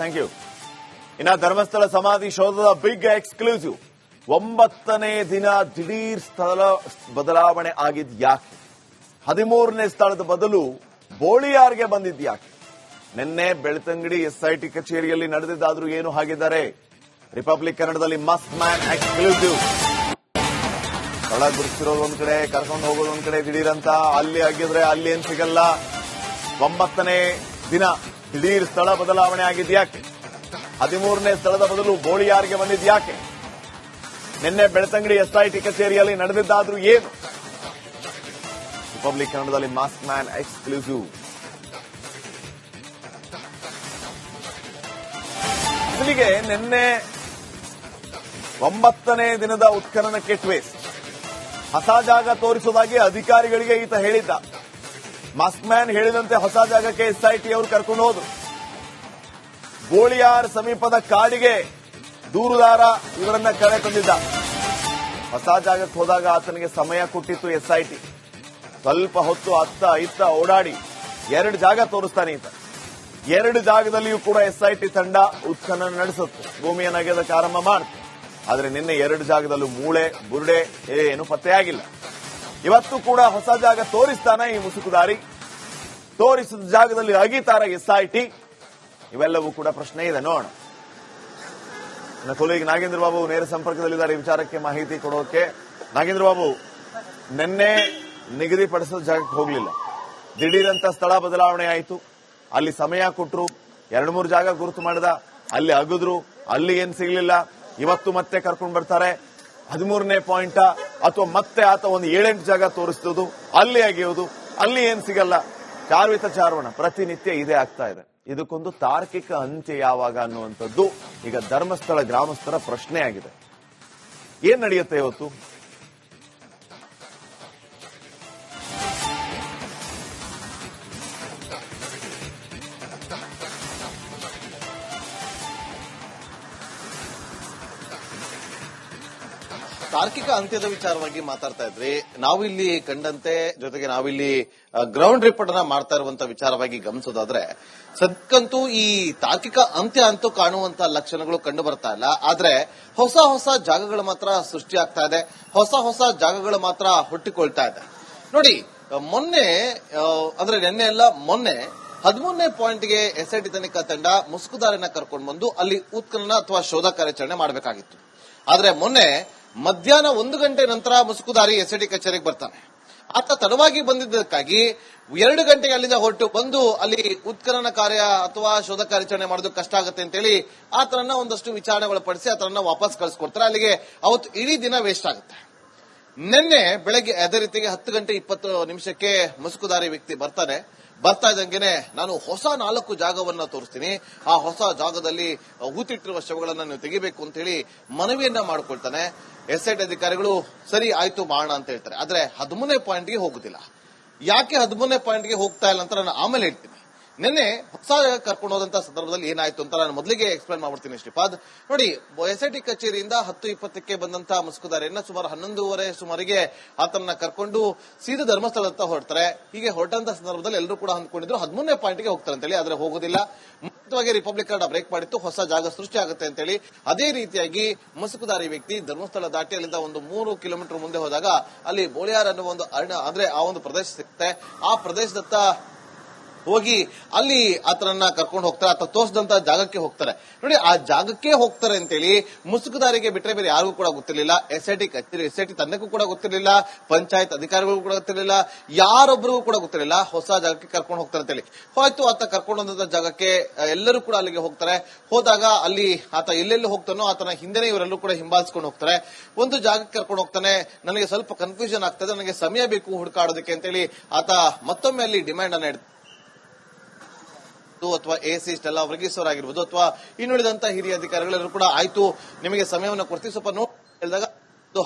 Thank you ಇನ್ನ ಧರ್ಮಸ್ಥಳ ಸಮಾಧಿ ಶೋಧದ big exclusive ಒಂಬತ್ತನೇ ದಿನ ದಿಢೀರ್ ಸ್ಥಳ ಬದಲಾವಣೆ ಆಗಿದ್ ಯಾಕೆ? ಹದಿಮೂರನೇ ಸ್ಥಳದ ಬದಲು ಬೋಳಿಯಾರ್ಗೆ ಬಂದಿದ್ ಯಾಕೆ? ನಿನ್ನೆ ಬೆಳ್ತಂಗಡಿ ಎಸ್ಐಟಿ ಕಚೇರಿಯಲ್ಲಿ ನಡೆದಿದ್ದಾದ್ರೂ ಏನು ಹಾಗಿದ್ದಾರೆ? ರಿಪಬ್ಲಿಕ್ ಕನ್ನಡದಲ್ಲಿ ಮಸ್ಟ್ ಮ್ಯಾನ್ ಎಕ್ಸ್ಕ್ಲೂಸಿವ್ ಸ್ಥಳ ಗುರುತಿರೋದು ಒಂದ್ ಕಡೆ, ಕರ್ಕೊಂಡು ಹೋಗೋದು ಒಂದ್ ಕಡೆ ಅಂತ ಅಲ್ಲಿ ಆಗಿದ್ರೆ ಅಲ್ಲಿ ಏನ್ ಸಿಗಲ್ಲ. ಒಂಬತ್ತನೇ ದಿನ ದಿಢೀರ್ ಸ್ಥಳ ಬದಲಾವಣೆ ಆಗಿದ್ಯಾಕೆ ಹದಿಮೂರನೇ ಸ್ಥಳದ ಬದಲು ಬೋಳಿಯಾರ್ಗೆ ಬಂದಿದ್ಯಾಕೆ ನಿನ್ನೆ ಬೆಳ್ತಂಗಡಿ ಎಸ್ಐಟಿ ಕಚೇರಿಯಲ್ಲಿ ನಡೆದಿದ್ದಾದ್ರೂ ಏನು? ರಿಪಬ್ಲಿಕ್ ಕನ್ನಡದಲ್ಲಿ ಮಾಸ್ಕ್ ಮ್ಯಾನ್ ಎಕ್ಸ್ಕ್ಲೂಸಿವ್ ಮೊದಲಿಗೆ ನಿನ್ನೆ ಒಂಬತ್ತನೇ ದಿನದ ಉತ್ಖನನಕ್ಕೆ ಟ್ವೇಸ್ ಹೊಸ ಜಾಗ ತೋರಿಸುವುದಾಗಿ ಅಧಿಕಾರಿಗಳಿಗೆ ಈತ ಹೇಳಿದ್ದ. ಮಾಸ್ಕ್ ಮ್ಯಾನ್ ಹೇಳಿದಂತೆ ಹೊಸ ಜಾಗಕ್ಕೆ ಎಸ್ಐಟಿ ಅವರು ಕರ್ಕೊಂಡು ಹೋದ್ರು. ಗೋಳಿಯಾರ್ ಸಮೀಪದ ಕಾಡಿಗೆ ದೂರುದಾರ ಇವರನ್ನ ಕರೆ ತಂದಿದ್ದ ಹೊಸ ಜಾಗಕ್ಕೆ ಹೋದಾಗ ಆತನಿಗೆ ಸಮಯ ಕೊಟ್ಟಿತ್ತು ಎಸ್ಐಟಿ ಸ್ವಲ್ಪ ಹೊತ್ತು ಅತ್ತ ಇತ್ತ ಓಡಾಡಿ ಎರಡು ಜಾಗ ತೋರಿಸ್ತಾನೆ ಈತ. ಎರಡು ಜಾಗದಲ್ಲಿಯೂ ಕೂಡ ಎಸ್ಐಟಿ ತಂಡ ಉತ್ಖನನ ನಡೆಸುತ್ತೆ. ಭೂಮಿಯನ್ನು ಅಗೆದಕ್ಕೆ ಆರಂಭ ಮಾಡುತ್ತೆ ಆದರೆ ನಿನ್ನೆ ಎರಡು ಜಾಗದಲ್ಲೂ ಮೂಳೆ, ಬುರುಡೆ ಏನು ಪತ್ತೆಯಾಗಿಲ್ಲ. ಇವತ್ತು ಕೂಡ ಹೊಸ ಜಾಗ ತೋರಿಸ್ತಾನೆ ಈ ಮುಸುಕುದಾರಿ. ತೋರಿಸಿದ ಜಾಗದಲ್ಲಿ ಅಗಿತಾರ ಎಸ್ಐಟಿ. ಇವೆಲ್ಲವೂ ಕೂಡ ಪ್ರಶ್ನೆ ಇದೆ, ನೋಡೋಣ. ನನ್ನ ಕೊಲೀಗ್ ನಾಗೇಂದ್ರ ಬಾಬು ನೇರ ಸಂಪರ್ಕದಲ್ಲಿದ್ದಾರೆ ವಿಚಾರಕ್ಕೆ ಮಾಹಿತಿ ಕೊಡೋಕೆ. ನಾಗೇಂದ್ರ ಬಾಬು ನಿನ್ನೆ ನಿಗದಿಪಡಿಸಿದ ಜಾಗಕ್ಕೆ ಹೋಗ್ಲಿಲ್ಲ. ದಿಢೀರಂತ ಸ್ಥಳ ಬದಲಾವಣೆ ಆಯಿತು. ಅಲ್ಲಿ ಸಮಯ ಕೊಟ್ಟರು ಎರಡು ಮೂರು ಜಾಗ ಗುರುತು ಮಾಡಿದ. ಅಲ್ಲಿ ಅಗದ್ರು, ಅಲ್ಲಿ ಏನ್ ಸಿಗ್ಲಿಲ್ಲ. ಇವತ್ತು ಮತ್ತೆ ಕರ್ಕೊಂಡು ಬರ್ತಾರೆ. ಹದಿಮೂರನೇ ಪಾಯಿಂಟ್ ಅಥವಾ ಮತ್ತೆ ಆತ ಒಂದು ಏಳೆಂಟು ಜಾಗ ತೋರಿಸ್ತದು ಅಲ್ಲಿ ಅಗೆಯೋದು ಅಲ್ಲಿ ಏನ್ ಸಿಗಲ್ಲ. ಕಾರ್ವಿತ ಚಾರ್ವಣ ಪ್ರತಿನಿತ್ಯ ಇದೇ ಆಗ್ತಾ ಇದೆ. ಇದಕ್ಕೊಂದು ತಾರ್ಕಿಕ ಅಂತ್ಯ ಯಾವಾಗ ಅನ್ನುವಂಥದ್ದು ಈಗ ಧರ್ಮಸ್ಥಳ, ಗ್ರಾಮಸ್ಥರ ಪ್ರಶ್ನೆ ಆಗಿದೆ ಏನ್ ನಡೆಯುತ್ತೆ ಇವತ್ತು? ತಾರ್ಕಿಕ ಅಂತ್ಯದ ವಿಚಾರವಾಗಿ ಮಾತಾಡ್ತಾ ಇದ್ರಿ. ನಾವಿಲ್ಲಿ ಕಂಡಂತೆ, ಜೊತೆಗೆ ನಾವಿಲ್ಲಿ ಗ್ರೌಂಡ್ ರಿಪೋರ್ಟ್ ಅನ್ನ ಮಾಡ್ತಾ ಇರುವಂತ ವಿಚಾರವಾಗಿ ಗಮನಿಸೋದಾದ್ರೆ, ಸದ್ಕಂತೂ ಈ ತಾರ್ಕಿಕ ಅಂತ್ಯ ಅಂತೂ ಕಾಣುವಂತ ಲಕ್ಷಣಗಳು ಕಂಡು ಬರ್ತಾ ಇಲ್ಲ. ಆದ್ರೆ ಹೊಸ ಹೊಸ ಜಾಗಗಳು ಮಾತ್ರ ಸೃಷ್ಟಿ ಆಗ್ತಾ ಇದೆ. ಹೊಸ ಹೊಸ ಜಾಗಗಳು ಮಾತ್ರ ಹುಟ್ಟಿಕೊಳ್ತಾ ಇದೆ. ನೋಡಿ, ಮೊನ್ನೆ ಅಂದ್ರೆ ನಿನ್ನೆ ಎಲ್ಲ ಮೊನ್ನೆ ಹದಿಮೂರನೇ ಪಾಯಿಂಟ್ಗೆ ಎಸ್ಐಟಿ ತನಿಖಾ ತಂಡ ಮುಸುಕುದಾರಿನ ಕರ್ಕೊಂಡು ಬಂದು ಅಲ್ಲಿ ಉತ್ಖನನ ಅಥವಾ ಶೋಧ ಕಾರ್ಯಾಚರಣೆ ಮಾಡಬೇಕಾಗಿತ್ತು. ಆದ್ರೆ ಮೊನ್ನೆ ಮಧ್ಯಾಹ್ನ ಒಂದು ಗಂಟೆ ನಂತರ ಮುಸುಕುದಾರಿ ಎಸ್ಐಟಿ ಕಚೇರಿಗೆ ಬರ್ತಾನೆ. ಆತ ತಡವಾಗಿ ಬಂದಿದ್ದಕ್ಕಾಗಿ ಎರಡು ಗಂಟೆಗೆ ಅಲ್ಲಿಂದ ಹೊರಟು ಬಂದು ಅಲ್ಲಿ ಉತ್ಖನನ ಕಾರ್ಯ ಅಥವಾ ಶೋಧ ಕಾರ್ಯಾಚರಣೆ ಮಾಡೋದು ಕಷ್ಟ ಆಗುತ್ತೆ ಅಂತೇಳಿ ಆತನನ್ನ ಒಂದಷ್ಟು ವಿಚಾರಣೆ ಒಳಪಡಿಸಿ ಆತನನ್ನ ವಾಪಸ್ ಕಳಿಸ್ಕೊಡ್ತಾರೆ. ಅಲ್ಲಿಗೆ ಅವತ್ತು ಇಡೀ ದಿನ ವೇಸ್ಟ್ ಆಗುತ್ತೆ. ನಿನ್ನೆ ಬೆಳಗ್ಗೆ ಅದೇ ರೀತಿಗೆ ಹತ್ತು ಗಂಟೆ ಇಪ್ಪತ್ತು ನಿಮಿಷಕ್ಕೆ ಮುಸುಕುದಾರಿ ವ್ಯಕ್ತಿ ಬರ್ತಾನೆ. ಬರ್ತಾ ಇದ್ದಂಗೆನೆ ನಾನು ಹೊಸ ನಾಲ್ಕು ಜಾಗವನ್ನ ತೋರಿಸ್ತೀನಿ. ಆ ಹೊಸ ಜಾಗದಲ್ಲಿ ಹೂತಿಟ್ಟಿರುವ ಶವಗಳನ್ನ ನೀವು ತೆಗಿಬೇಕು ಅಂತ ಹೇಳಿ ಮನವಿಯನ್ನ ಮಾಡ್ಕೊಳ್ತಾನೆ. ಎಸ್ಐಟಿ ಅಧಿಕಾರಿಗಳು, ಸರಿ, ಆಯ್ತು, ಮಾಡೋಣ ಅಂತ ಹೇಳ್ತಾರೆ. ಆದ್ರೆ ಹದಿಮೂರನೇ ಪಾಯಿಂಟ್ಗೆ ಹೋಗುದಿಲ್ಲ. ಯಾಕೆ ಹದಿಮೂರನೇ ಪಾಯಿಂಟ್ಗೆ ಹೋಗ್ತಾ ಇಲ್ಲ ಅಂತ ನಾನು ಆಮೇಲೆ ಹೇಳ್ತೀನಿ. ನಿನ್ನೆ ಹೊಸ ಕರ್ಕೊಂಡು ಹೋದಂತ ಸಂದರ್ಭದಲ್ಲಿ ಏನಾಯ್ತು ಅಂತ ನಾನು ಮೊದಲಿಗೆ ಎಕ್ಸ್ಪ್ಲೇನ್ ಮಾಡ್ಬಿಡ್ತೀನಿ ಶ್ರೀಪಾದ್. ನೋಡಿ ಎಸ್ ಐ ಟಿ ಕಚೇರಿಯಿಂದ ಹತ್ತು ಇಪ್ಪತ್ತಕ್ಕೆ ಬಂದಂತ ಮುಸ್ಕುದಾರಿಯನ್ನ ಸುಮಾರು ಹನ್ನೊಂದೂವರೆ ಸುಮಾರಿಗೆ ಆತನ ಕರ್ಕೊಂಡು ಸೀದಾ ಧರ್ಮಸ್ಥಳದತ್ತ ಹೊರಡ್ತಾರೆ ಹೀಗೆ ಹೊರಟಂತ ಸಂದರ್ಭದಲ್ಲಿ ಎಲ್ಲರೂ ಕೂಡ ಅಂದ್ಕೊಂಡಿದ್ರು, ಹದಿಮೂರನೇ ಪಾಯಿಂಟ್ಗೆ ಹೋಗ್ತಾರೆ ಅಂತೇಳಿ, ಆದ್ರೆ ಹೋಗೋದಿಲ್ಲ. ಮುಖ್ಯವಾಗಿ ರಿಪಬ್ಲಿಕ್ ಕಾರ್ಡ್ ಬ್ರೇಕ್ ಮಾಡಿತ್ತು, ಹೊಸ ಜಾಗ ಸೃಷ್ಟಿ ಆಗುತ್ತೆ ಅಂತೇಳಿ. ಅದೇ ರೀತಿಯಾಗಿ ಮುಸುಕುದಾರಿ ವ್ಯಕ್ತಿ ಧರ್ಮಸ್ಥಳ ದಾಟಿ ಅಲ್ಲಿಂದ ಒಂದು ಮೂರು ಕಿಲೋಮೀಟರ್ ಮುಂದೆ ಹೋದಾಗ ಅಲ್ಲಿ ಬೋಳಿಯಾರ್ ಅನ್ನೋ ಒಂದು ಅರಣ್ಯ ಅಂದ್ರೆ ಆ ಒಂದು ಪ್ರದೇಶ ಸಿಗುತ್ತೆ. ಆ ಪ್ರದೇಶದತ್ತ ಹೋಗಿ ಅಲ್ಲಿ ಆತನನ್ನ ಕರ್ಕೊಂಡು ಹೋಗ್ತಾರೆ ಆತ ತೋರಿಸಿದಂತ ಜಾಗಕ್ಕೆ ಹೋಗ್ತಾರೆ. ನೋಡಿ, ಆ ಜಾಗಕ್ಕೆ ಹೋಗ್ತಾರೆ ಅಂತೇಳಿ ಮುಸುಕುದಾರಿಗೆ ಬಿಟ್ಟರೆ ಬೇರೆ ಯಾರಿಗೂ ಕೂಡ ಗೊತ್ತಿರಲಿಲ್ಲ. ಎಸ್ ಐ ಟಿ ಕಚೇರಿ ಎಸ್ ಐ ಟಿ ತಂಡಕ್ಕೂ ಕೂಡ ಗೊತ್ತಿರಲಿಲ್ಲ. ಪಂಚಾಯತ್ ಅಧಿಕಾರಿಗಳಿಗೂ ಕೂಡ ಗೊತ್ತಿರಲಿಲ್ಲ. ಯಾರೊಬ್ಬರಿಗೂ ಕೂಡ ಗೊತ್ತಿರಲಿಲ್ಲ. ಹೊಸ ಜಾಗಕ್ಕೆ ಕರ್ಕೊಂಡು ಹೋಗ್ತಾರೆ ಅಂತೇಳಿ. ಹೋಯ್ತು, ಆತ ಕರ್ಕೊಂಡು ಹೋದಂತ ಜಾಗಕ್ಕೆ ಎಲ್ಲರೂ ಕೂಡ ಅಲ್ಲಿಗೆ ಹೋಗ್ತಾರೆ. ಹೋದಾಗ ಅಲ್ಲಿ ಆತ ಎಲ್ಲೆಲ್ಲಿ ಹೋಗ್ತಾನೋ ಆತನ ಹಿಂದೆನೆ ಇವರೆಲ್ಲರೂ ಕೂಡ ಹಿಂಬಾಲಿಸ್ಕೊಂಡು ಹೋಗ್ತಾರೆ. ಒಂದು ಜಾಗಕ್ಕೆ ಕರ್ಕೊಂಡು ಹೋಗ್ತಾನೆ. ನನಗೆ ಸ್ವಲ್ಪ ಕನ್ಫ್ಯೂಷನ್ ಆಗ್ತದೆ. ನನಗೆ ಸಮಯ ಬೇಕು ಹುಡುಕಾಡೋದಕ್ಕೆ ಅಂತೇಳಿ ಆತ ಮತ್ತೊಮ್ಮೆ ಅಲ್ಲಿ ಡಿಮ್ಯಾಂಡ್ ಅನ್ನ ಅಥವಾ ಎ ಸಿ ಎಲ್ಲ ವರ್ಗೀಸೋರ್ ಆಗಿರ್ಬೋದು ಅಥವಾ ಇನ್ನುಳಿದಂತ ಹಿರಿಯ ಅಧಿಕಾರಿಗಳೆಲ್ಲರೂ ಕೂಡ ಆಯ್ತು. ನಿಮಗೆ ಸಮಯವನ್ನು ಕೊಡ್ತೀವಿ. ಸ್ವಲ್ಪ ನೋಡಿ ಹೇಳಿದಾಗ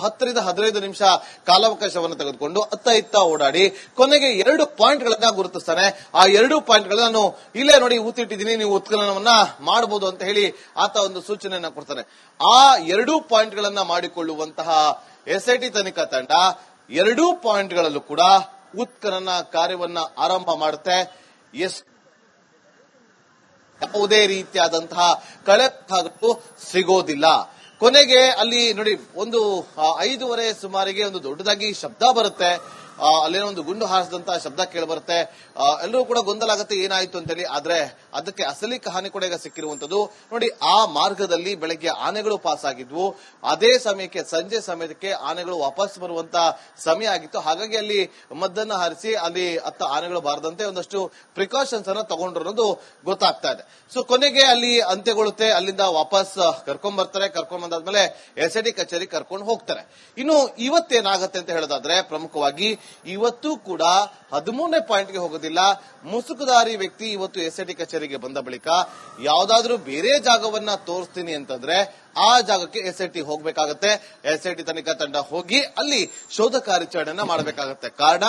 ಹತ್ತರಿಂದ ಹದಿನೈದು ನಿಮಿಷ ಕಾಲಾವಕಾಶವನ್ನು ತೆಗೆದುಕೊಂಡು ಅತ್ತ ಇತ್ತ ಓಡಾಡಿ ಕೊನೆಗೆ ಎರಡು ಪಾಯಿಂಟ್ ಗಳನ್ನ ಗುರುತಿಸ್ತಾನೆ. ಆ ಎರಡು ಪಾಯಿಂಟ್ ಗಳನ್ನ ನಾನು ಇಲ್ಲೇ ನೋಡಿ ಊತಿಟ್ಟಿದ್ದೀನಿ. ನೀವು ಉತ್ಖನನವನ್ನ ಮಾಡಬಹುದು ಅಂತ ಹೇಳಿ ಆತ ಒಂದು ಸೂಚನೆಯನ್ನ ಕೊಡ್ತಾನೆ. ಆ ಎರಡೂ ಪಾಯಿಂಟ್ ಗಳನ್ನ ಮಾಡಿಕೊಳ್ಳುವಂತಹ ಎಸ್ಐಟಿ ತನಿಖಾ ತಂಡ ಎರಡೂ ಪಾಯಿಂಟ್ ಗಳಲ್ಲೂ ಕೂಡ ಉತ್ಖನನ ಕಾರ್ಯವನ್ನ ಆರಂಭ ಮಾಡುತ್ತೆ. ಎಸ್ ಯಾವುದೇ ರೀತಿಯಾದಂತಹ ಕಳೆ ಭಾಗಗಳು ಸಿಗೋದಿಲ್ಲ. ಕೊನೆಗೆ ಅಲ್ಲಿ ನೋಡಿ, ಒಂದು ಐದೂವರೆ ಸುಮಾರಿಗೆ ಒಂದು ದೊಡ್ಡದಾಗಿ ಶಬ್ದ ಬರುತ್ತೆ. ಅಲ್ಲೇನೋ ಒಂದು ಗುಂಡು ಹಾರಿಸಿದಂತ ಶಬ್ದ ಕೇಳಿ ಬರುತ್ತೆ ಎಲ್ಲರೂ ಕೂಡ ಗೊಂದಲ ಆಗುತ್ತೆ ಏನಾಯ್ತು ಅಂತೇಳಿ. ಆದ್ರೆ ಅದಕ್ಕೆ ಅಸಲಿ ಕಹಾನಿ ಕೂಡ ಈಗ ಸಿಕ್ಕಿರುವಂತದ್ದು ನೋಡಿ, ಆ ಮಾರ್ಗದಲ್ಲಿ ಬೆಳಗ್ಗೆ ಆನೆಗಳು ಪಾಸ್ ಆಗಿದ್ವು. ಅದೇ ಸಮಯಕ್ಕೆ, ಸಂಜೆ ಸಮಯಕ್ಕೆ ಆನೆಗಳು ವಾಪಸ್ ಬರುವಂತ ಸಮಯ ಆಗಿತ್ತು. ಹಾಗಾಗಿ ಅಲ್ಲಿ ಮದ್ದನ್ನ ಹಾರಿಸಿ ಅಲ್ಲಿ ಅತ್ತ ಆನೆಗಳು ಬಾರದಂತೆ ಒಂದಷ್ಟು ಪ್ರಿಕಾಷನ್ಸ್ ಅನ್ನ ತಗೊಂಡ್ರು ಅನ್ನೋದು ಗೊತ್ತಾಗ್ತಾ ಇದೆ. ಸೊ ಕೊನೆಗೆ ಅಲ್ಲಿ ಅಂತ್ಯಗೊಳ್ಳುತ್ತೆ. ಅಲ್ಲಿಂದ ವಾಪಸ್ ಕರ್ಕೊಂಡ್ ಬರ್ತಾರೆ. ಕರ್ಕೊಂಡ್ ಬಂದಾದ್ಮೇಲೆ ಎಸ್ ಡಿ ಕಚೇರಿ ಕರ್ಕೊಂಡು ಹೋಗ್ತಾರೆ. ಇನ್ನು ಇವತ್ತೇನಾಗತ್ತೆ ಅಂತ ಹೇಳೋದಾದ್ರೆ ಪ್ರಮುಖವಾಗಿ ಇವತ್ತು ಕೂಡ ಹದಿಮೂರನೇ ಪಾಯಿಂಟ್ಗೆ ಹೋಗೋದಿಲ್ಲ. ಮುಸುಕುದಾರಿ ವ್ಯಕ್ತಿ ಇವತ್ತು ಎಸ್ ಡಿ ಕಚೇರಿಗೆ ಬಂದ ಬಳಿಕ ಯಾವ್ದಾದ್ರೂ ಬೇರೆ ಜಾಗವನ್ನ ತೋರಿಸ್ತೀನಿ ಅಂತಂದ್ರೆ ಆ ಜಾಗಕ್ಕೆ ಎಸ್ ಐ ಟಿ ಹೋಗ್ಬೇಕಾಗತ್ತೆ. ಎಸ್ ಐ ಟಿ ತನಿಖಾ ತಂಡ ಹೋಗಿ ಅಲ್ಲಿ ಶೋಧ ಕಾರ್ಯಾಚರಣೆಯನ್ನ ಮಾಡಬೇಕಾಗತ್ತೆ. ಕಾರಣ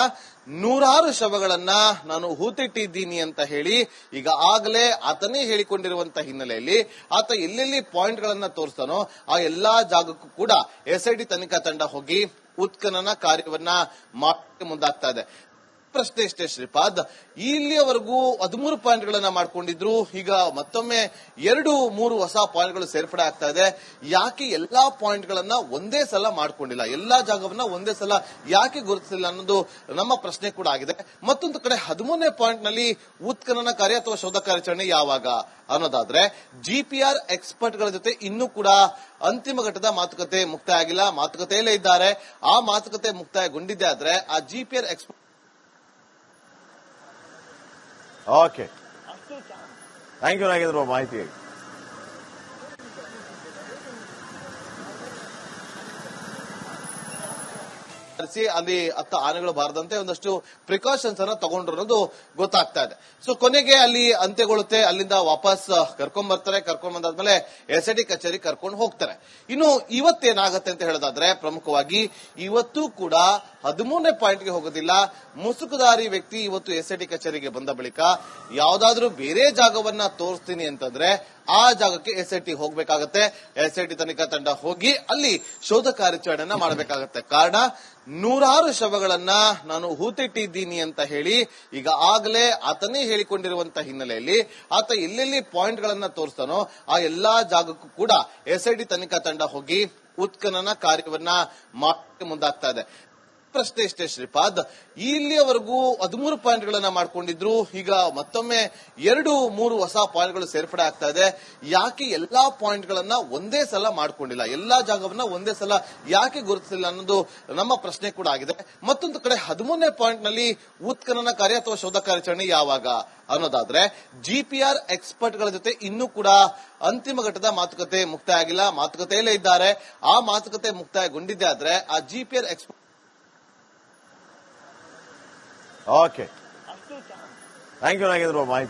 ನೂರಾರು ಶವಗಳನ್ನ ನಾನು ಹೂತಿಟ್ಟಿದ್ದೀನಿ ಅಂತ ಹೇಳಿ ಈಗ ಆಗಲೇ ಆತನೇ ಹೇಳಿಕೊಂಡಿರುವಂತ ಹಿನ್ನೆಲೆಯಲ್ಲಿ ಆತ ಎಲ್ಲೆಲ್ಲಿ ಪಾಯಿಂಟ್ ಗಳನ್ನ ತೋರಿಸ್ತಾನೋ ಆ ಎಲ್ಲಾ ಜಾಗಕ್ಕೂ ಕೂಡ ಎಸ್ ಐ ಟಿ ತನಿಖಾ ತಂಡ ಹೋಗಿ ಉತ್ಖನನ ಕಾರ್ಯವನ್ನ ಮಾಡಕ್ಕೆ ಮುಂದಾಗ್ತಾ ಇದೆ. ಪ್ರಶ್ನೆ ಇಷ್ಟೇ ಶ್ರೀಪಾದ್. ಇಲ್ಲಿಯವರೆಗೂ ಹದಿಮೂರು ಪಾಯಿಂಟ್ಗಳನ್ನ ಮಾಡ್ಕೊಂಡಿದ್ರು. ಈಗ ಮತ್ತೊಮ್ಮೆ ಎರಡು, ಮೂರು ಹೊಸ ಪಾಯಿಂಟ್ಗಳು ಸೇರ್ಪಡೆ ಆಗ್ತಾ ಇದೆ. ಯಾಕೆ ಎಲ್ಲಾ ಪಾಯಿಂಟ್ ಗಳನ್ನ ಒಂದೇ ಸಲ ಮಾಡ್ಕೊಂಡಿಲ್ಲ? ಎಲ್ಲಾ ಜಾಗವನ್ನ ಒಂದೇ ಸಲ ಯಾಕೆ ಗುರುತಿಸಲಿಲ್ಲ ಅನ್ನೋದು ನಮ್ಮ ಪ್ರಶ್ನೆ ಕೂಡ ಆಗಿದೆ. ಮತ್ತೊಂದು ಕಡೆ ಹದಿಮೂರನೇ ಪಾಯಿಂಟ್ನಲ್ಲಿ ಉತ್ಖನನ ಕಾರ್ಯ ಅಥವಾ ಶೋಧ ಕಾರ್ಯಾಚರಣೆ ಯಾವಾಗ ಅನ್ನೋದಾದ್ರೆ, ಜಿಪಿಆರ್ ಎಕ್ಸ್ಪರ್ಟ್ಗಳ ಜೊತೆ ಇನ್ನೂ ಕೂಡ ಅಂತಿಮ ಘಟ್ಟದ ಮಾತುಕತೆ ಮುಕ್ತಾಯ ಆಗಿಲ್ಲ. ಮಾತುಕತೆಯಲ್ಲೇ ಇದ್ದಾರೆ. ಆ ಮಾತುಕತೆ ಮುಕ್ತಾಯಗೊಂಡಿದ್ದೆ ಆದ್ರೆ ಆ GPR expert okay thank you Nagendra Babu ಅಲ್ಲಿ ಅತ್ತ ಆನೆಗಳು ಬಾರದಂತೆ ಒಂದಷ್ಟು ಪ್ರಿಕಾಷನ್ಸ್ ಅನ್ನ ತಗೊಂಡ್ರು ಅನ್ನೋದು ಗೊತ್ತಾಗ್ತಾ ಇದೆ. ಸೊ ಕೊನೆಗೆ ಅಲ್ಲಿ ಅಂತ್ಯಗೊಳ್ಳುತ್ತೆ. ಅಲ್ಲಿಂದ ವಾಪಸ್ ಕರ್ಕೊಂಡ್ ಬರ್ತಾರೆ. ಕರ್ಕೊಂಡ್ ಬಂದಾದ್ಮೇಲೆ ಎಸ್ ಡಿ ಕಚೇರಿ ಕರ್ಕೊಂಡು ಹೋಗ್ತಾರೆ. ಇನ್ನು ಇವತ್ತೇನಾಗತ್ತೆ ಅಂತ ಹೇಳೋದಾದ್ರೆ, ಪ್ರಮುಖವಾಗಿ ಇವತ್ತು ಕೂಡ ಹದಿಮೂರನೇ ಪಾಯಿಂಟ್ಗೆ ಹೋಗೋದಿಲ್ಲ. ಮುಸುಕುದಾರಿ ವ್ಯಕ್ತಿ ಇವತ್ತು ಎಸ್ ಡಿ ಕಚೇರಿಗೆ ಬಂದ ಬಳಿಕ, ಯಾವ್ದಾದ್ರೂ ಬೇರೆ ಜಾಗವನ್ನ ತೋರಿಸ್ತೀನಿ ಅಂತಂದ್ರೆ ಆ ಜಾಗಕ್ಕೆ ಎಸ್ ಐ ಟಿ ಹೋಗ್ಬೇಕಾಗತ್ತೆ. ಎಸ್ ಐ ಟಿ ತನಿಖಾ ತಂಡ ಹೋಗಿ ಅಲ್ಲಿ ಶೋಧ ಕಾರ್ಯಾಚರಣೆಯನ್ನ ಮಾಡಬೇಕಾಗತ್ತೆ. ಕಾರಣ, ನೂರಾರು ಶವಗಳನ್ನ ನಾನು ಹೂತಿಟ್ಟಿದ್ದೀನಿ ಅಂತ ಹೇಳಿ, ಈಗ ಆಗಲೇ ಆತನೇ ಹೇಳಿಕೊಂಡಿರುವಂತ ಹಿನ್ನೆಲೆಯಲ್ಲಿ ಆತ ಎಲ್ಲೆಲ್ಲಿ ಪಾಯಿಂಟ್ ಗಳನ್ನ ತೋರಿಸ್ತಾನೋ ಆ ಎಲ್ಲಾ ಜಾಗಕ್ಕೂ ಕೂಡ ಎಸ್ ಐ ಟಿ ತನಿಖಾ ತಂಡ ಹೋಗಿ ಉತ್ಖನನ ಕಾರ್ಯವನ್ನ ಮುಂದಾಗ್ತಾ ಇದೆ. ಪ್ರಶ್ನೆ ಇಷ್ಟೇ ಶ್ರೀಪಾದ್. ಇಲ್ಲಿಯವರೆಗೂ ಹದಿಮೂರು ಪಾಯಿಂಟ್ಗಳನ್ನ ಮಾಡ್ಕೊಂಡಿದ್ರು. ಈಗ ಮತ್ತೊಮ್ಮೆ ಎರಡು, ಮೂರು ಹೊಸ ಪಾಯಿಂಟ್ಗಳು ಸೇರ್ಪಡೆ ಆಗ್ತಾ ಇದೆ. ಯಾಕೆ ಎಲ್ಲಾ ಪಾಯಿಂಟ್ ಗಳನ್ನ ಒಂದೇ ಸಲ ಮಾಡ್ಕೊಂಡಿಲ್ಲ? ಎಲ್ಲಾ ಜಾಗವನ್ನ ಒಂದೇ ಸಲ ಯಾಕೆ ಗುರುತಿಸಲಿಲ್ಲ ಅನ್ನೋದು ನಮ್ಮ ಪ್ರಶ್ನೆ ಕೂಡ ಆಗಿದೆ. ಮತ್ತೊಂದು ಕಡೆ ಹದಿಮೂರನೇ ಪಾಯಿಂಟ್ನಲ್ಲಿ ಉತ್ಖನನ ಕಾರ್ಯ ಅಥವಾ ಶೋಧ ಕಾರ್ಯಾಚರಣೆ ಯಾವಾಗ ಅನ್ನೋದಾದ್ರೆ, ಜಿಪಿಆರ್ ಎಕ್ಸ್ಪರ್ಟ್ಗಳ ಜೊತೆ ಇನ್ನೂ ಕೂಡ ಅಂತಿಮ ಘಟ್ಟದ ಮಾತುಕತೆ ಮುಕ್ತಾಯ ಆಗಿಲ್ಲ. ಮಾತುಕತೆಯಲ್ಲೇ ಇದ್ದಾರೆ. ಆ ಮಾತುಕತೆ ಮುಕ್ತಾಯಗೊಂಡಿದ್ದೆ ಆದ್ರೆ ಆ GPR expert okay thank you Nagendra ಮಾಹಿತಿ